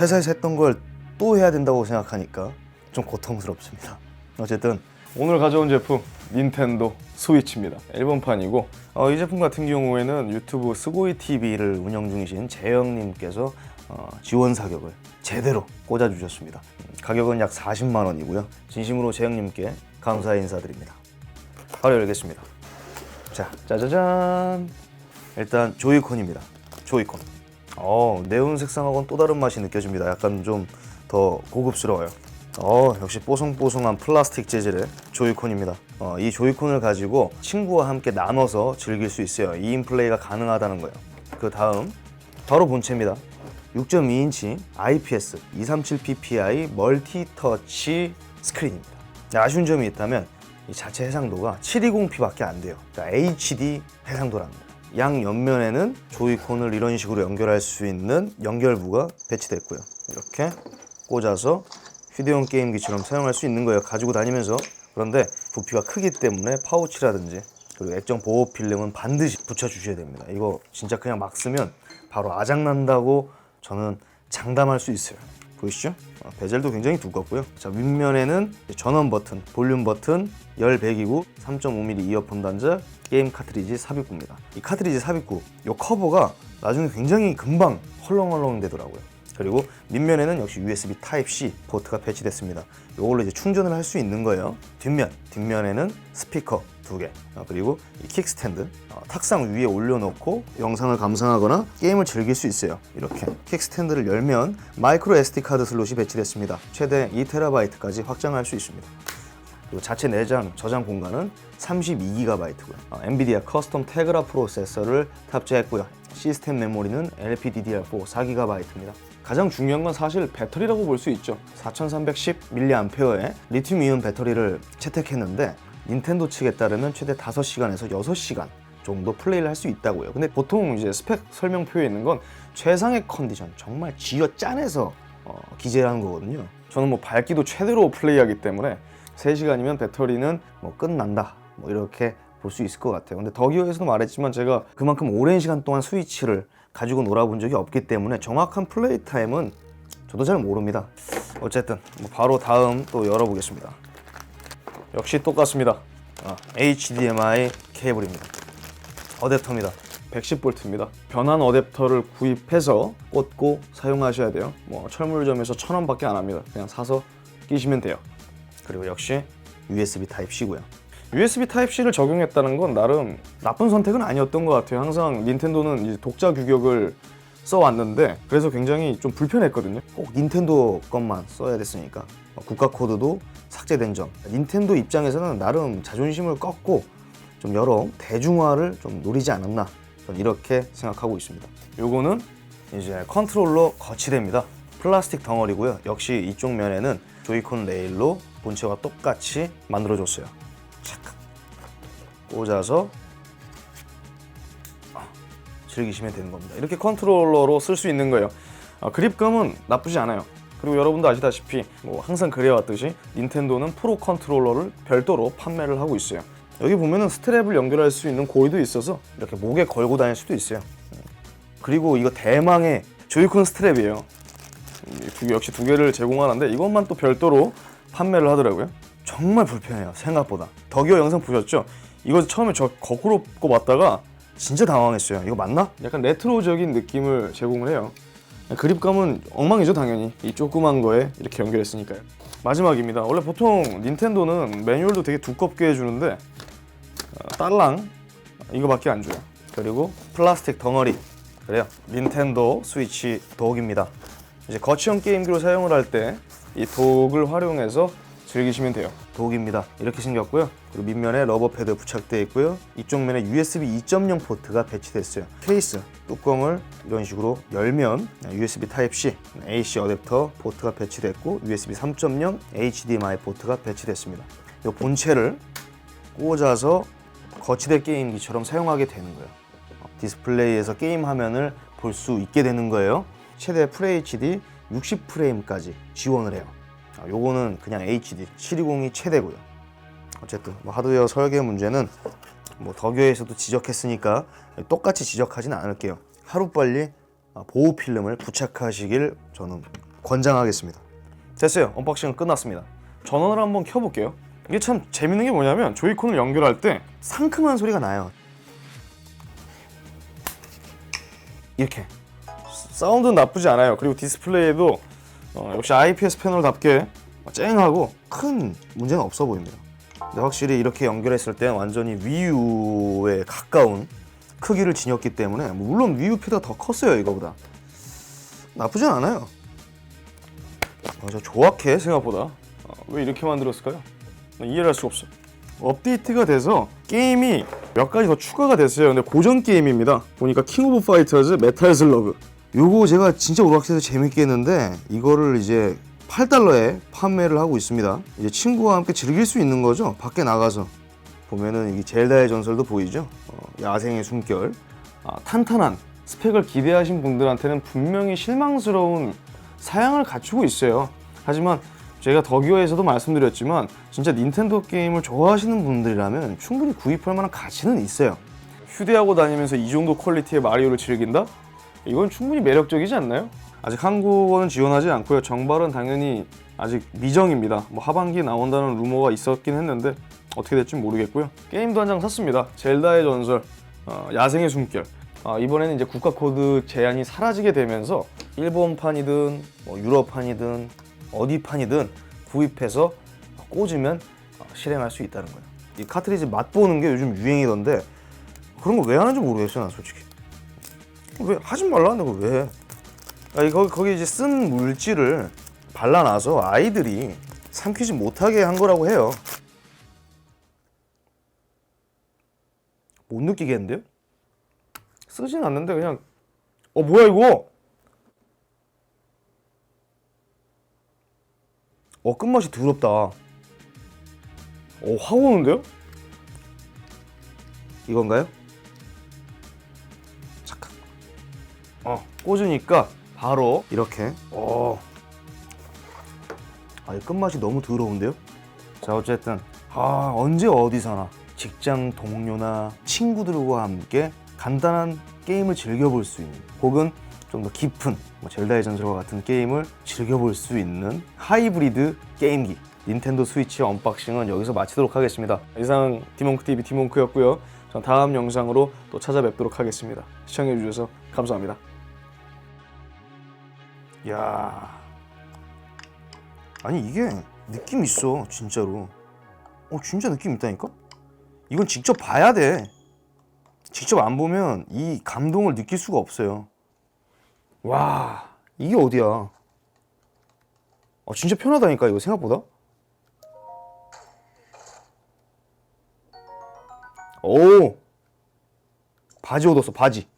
회사에서 했던 걸 또 해야 된다고 생각하니까 좀 고통스럽습니다. 어쨌든 오늘 가져온 제품 닌텐도 스위치입니다. 일본판이고 어, 이 제품 같은 경우에는 유튜브 스고이 TV를 운영 중이신 재영님께서 어, 지원 사격을 제대로 꽂아주셨습니다. 음, 가격은 약 40만 원이고요. 진심으로 재영님께 감사의 인사드립니다. 바로 열겠습니다. 자, 짜자잔. 일단 조이콘입니다. 조이콘. 어, 네온 색상하고는 또 다른 맛이 느껴집니다. 약간 좀 더 고급스러워요. 어, 역시 뽀송뽀송한 플라스틱 재질의 조이콘입니다. 어, 이 조이콘을 가지고 친구와 함께 나눠서 즐길 수 있어요. 2인 플레이가 가능하다는 거예요. 그 다음 바로 본체입니다. 6.2인치 IPS 237ppi 멀티 터치 스크린입니다. 아쉬운 점이 있다면 이 자체 해상도가 720p밖에 안 돼요. 그러니까 HD 해상도랍니다. 양 옆면에는 조이콘을 이런 식으로 연결할 수 있는 연결부가 배치됐고요. 이렇게 꽂아서 휴대용 게임기처럼 사용할 수 있는 거예요. 가지고 다니면서. 그런데 부피가 크기 때문에 파우치라든지 그리고 액정 보호 필름은 반드시 붙여주셔야 됩니다. 이거 진짜 그냥 막 쓰면 바로 아작난다고 저는 장담할 수 있어요. 보이시죠? 어, 베젤도 굉장히 두껍고요. 자 윗면에는 전원 버튼, 볼륨 버튼, 열 배기구, 3.5mm 이어폰 단자, 게임 카트리지 삽입구입니다. 이 카트리지 삽입구, 이 커버가 나중에 굉장히 금방 헐렁헐렁 되더라고요. 그리고 밑면에는 역시 USB Type-C 포트가 배치됐습니다. 이걸로 이제 충전을 할 수 있는 거예요. 뒷면, 뒷면에는 스피커 두 개, 어, 그리고 이 킥스탠드 어, 탁상 위에 올려놓고 영상을 감상하거나 게임을 즐길 수 있어요. 이렇게 킥스탠드를 열면 마이크로 SD 카드 슬롯이 배치됐습니다. 최대 2TB까지 확장할 수 있습니다. 그리고 자체 내장 저장 공간은 32GB고요. 어, 엔비디아 커스텀 테그라 프로세서를 탑재했고요. 시스템 메모리는 LPDDR4 4GB입니다. 가장 중요한 건 사실 배터리라고 볼 수 있죠. 4310mAh의 리튬 이온 배터리를 채택했는데 닌텐도 측에 따르면 최대 5시간에서 6시간 정도 플레이를 할 수 있다고요. 근데 보통 이제 스펙 설명표에 있는 건 최상의 컨디션, 정말 쥐어 짠해서 어, 기재하는 거거든요. 저는 뭐 밝기도 최대로 플레이하기 때문에 3시간이면 배터리는 뭐 끝난다. 뭐 이렇게 볼 수 있을 것 같아요. 근데 더기어에서도 말했지만 제가 그만큼 오랜 시간 동안 스위치를 가지고 놀아본 적이 없기 때문에 정확한 플레이 타임은 저도 잘 모릅니다. 어쨌든 뭐 바로 다음 또 열어보겠습니다. 역시 똑같습니다. 아, HDMI 케이블입니다. 어댑터입니다. 110V입니다. 변환 어댑터를 구입해서 꽂고 사용하셔야 돼요. 뭐 철물점에서 천 원밖에 안 합니다. 그냥 사서 끼시면 돼요. 그리고 역시 USB Type-C고요. USB Type-C를 적용했다는 건 나름 나쁜 선택은 아니었던 것 같아요. 항상 닌텐도는 독자 규격을 써왔는데 그래서 굉장히 좀 불편했거든요. 꼭 닌텐도 것만 써야 됐으니까 어, 국가 코드도 삭제된 점. 닌텐도 입장에서는 나름 자존심을 꺾고 좀 여러 대중화를 좀 노리지 않았나 이렇게 생각하고 있습니다. 요거는 이제 컨트롤러 거치대입니다. 플라스틱 덩어리고요. 역시 이쪽 면에는 조이콘 레일로 본체와 똑같이 만들어줬어요. 착 꽂아서 아, 즐기시면 되는 겁니다. 이렇게 컨트롤러로 쓸 수 있는 거예요. 아, 그립감은 나쁘지 않아요. 그리고 여러분도 아시다시피 뭐 항상 그래왔듯이 닌텐도는 프로 컨트롤러를 별도로 판매를 하고 있어요. 여기 보면은 스트랩을 연결할 수 있는 고리도 있어서 이렇게 목에 걸고 다닐 수도 있어요. 그리고 이거 대망의 조이콘 스트랩이에요. 이두 개, 역시 두 개를 제공하는데 이것만 또 별도로 판매를 하더라고요. 정말 불편해요. 생각보다. 덕이어 영상 보셨죠? 이거 처음에 저 거꾸로 꼽았다가 진짜 당황했어요. 이거 맞나? 약간 레트로적인 느낌을 제공을 해요. 그립감은 엉망이죠 당연히 이 조그만 거에 이렇게 연결했으니까요. 마지막입니다. 원래 보통 닌텐도는 매뉴얼도 되게 두껍게 해주는데 어, 딸랑 이거밖에 안 줘요. 그리고 플라스틱 덩어리. 그래요. 닌텐도 스위치 독입니다. 이제 거치형 게임기로 사용을 할 때 이 독을 활용해서 즐기시면 돼요. 독입니다. 이렇게 생겼고요. 그리고 밑면에 러버 패드 부착되어 있고요. 이쪽 면에 USB 2.0 포트가 배치됐어요. 케이스 뚜껑을 이런 식으로 열면 USB Type-C, AC 어댑터 포트가 배치됐고 USB 3.0 HDMI 포트가 배치됐습니다. 이 본체를 꽂아서 거치대 게임기처럼 사용하게 되는 거예요. 디스플레이에서 게임 화면을 볼 수 있게 되는 거예요. 최대 FHD 60프레임까지 지원을 해요. 아, 요거는 그냥 HD 720이 최대고요. 어쨌든 뭐 하드웨어 설계 문제는 뭐 덕여에서도 지적했으니까 똑같이 지적하진 않을게요. 하루 빨리 아, 보호 필름을 부착하시길 저는 권장하겠습니다. 됐어요. 언박싱은 끝났습니다. 전원을 한번 켜볼게요. 이게 참 재밌는 게 뭐냐면 조이콘을 연결할 때 상큼한 소리가 나요. 이렇게 사운드는 나쁘지 않아요. 그리고 디스플레이에도 어, 역시 IPS 패널답게 쨍하고 큰 문제는 없어 보입니다. 근데 확실히 이렇게 연결했을 때 완전히 위유에 가까운 크기를 지녔기 때문에 물론 위유 피드가 더 컸어요 이거보다 나쁘진 않아요. 아, 저 조악해 생각보다 어, 왜 이렇게 만들었을까요? 이해를 할 수가 없어. 업데이트가 돼서 게임이 몇 가지 더 추가가 됐어요. 근데 고전 게임입니다. 보니까 킹 오브 파이터즈 메탈 슬러그 요거 제가 진짜 오락실에서 재밌게 했는데 이거를 이제 8달러에 판매를 하고 있습니다. 이제 친구와 함께 즐길 수 있는 거죠. 밖에 나가서 보면은 이 젤다의 전설도 보이죠. 어, 야생의 숨결. 아, 탄탄한 스펙을 기대하신 분들한테는 분명히 실망스러운 사양을 갖추고 있어요. 하지만 제가 더기어에서도 말씀드렸지만 진짜 닌텐도 게임을 좋아하시는 분들이라면 충분히 구입할 만한 가치는 있어요. 휴대하고 다니면서 이 정도 퀄리티의 마리오를 즐긴다? 이건 충분히 매력적이지 않나요? 아직 한국어는 지원하지 않고요. 정발은 당연히 아직 미정입니다. 뭐 하반기에 나온다는 루머가 있었긴 했는데 어떻게 될지 모르겠고요. 게임도 한 장 샀습니다. 젤다의 전설, 어, 야생의 숨결. 아, 이번에는 이제 국가 코드 제한이 사라지게 되면서 일본판이든 뭐 유럽판이든 어디판이든 구입해서 꽂으면 어, 실행할 수 있다는 거예요. 이 카트리지 맛보는 게 요즘 유행이던데 그런 거 왜 하는지 모르겠어요, 난 솔직히. 왜 하지 말라는데 왜? 해? 아니, 거기 거기 이제 쓴 물질을 발라놔서 아이들이 삼키지 못하게 한 거라고 해요. 못 느끼겠는데요? 쓰진 않는데 그냥 어 뭐야 이거? 어 끝맛이 더럽다. 어 확 오는데요? 이건가요? 어, 꽂으니까 바로 이렇게. 어. 아, 이 끝맛이 너무 더러운데요? 자, 어쨌든 아, 언제 어디서나 직장 동료나 친구들과 함께 간단한 게임을 즐겨볼 수 있는 혹은 좀 더 깊은 뭐 젤다의 전설과 같은 게임을 즐겨볼 수 있는 하이브리드 게임기 닌텐도 스위치 언박싱은 여기서 마치도록 하겠습니다. 이상 디몽크TV 디몽크였고요. 전 다음 영상으로 또 찾아뵙도록 하겠습니다. 시청해주셔서 감사합니다. 야. 아니 이게 느낌 있어 진짜로. 어 진짜 느낌 있다니까? 이건 직접 봐야 돼. 직접 안 보면 이 감동을 느낄 수가 없어요. 와 이게 어디야? 어 진짜 편하다니까 이거 생각보다? 오! 바지 얻었어 바지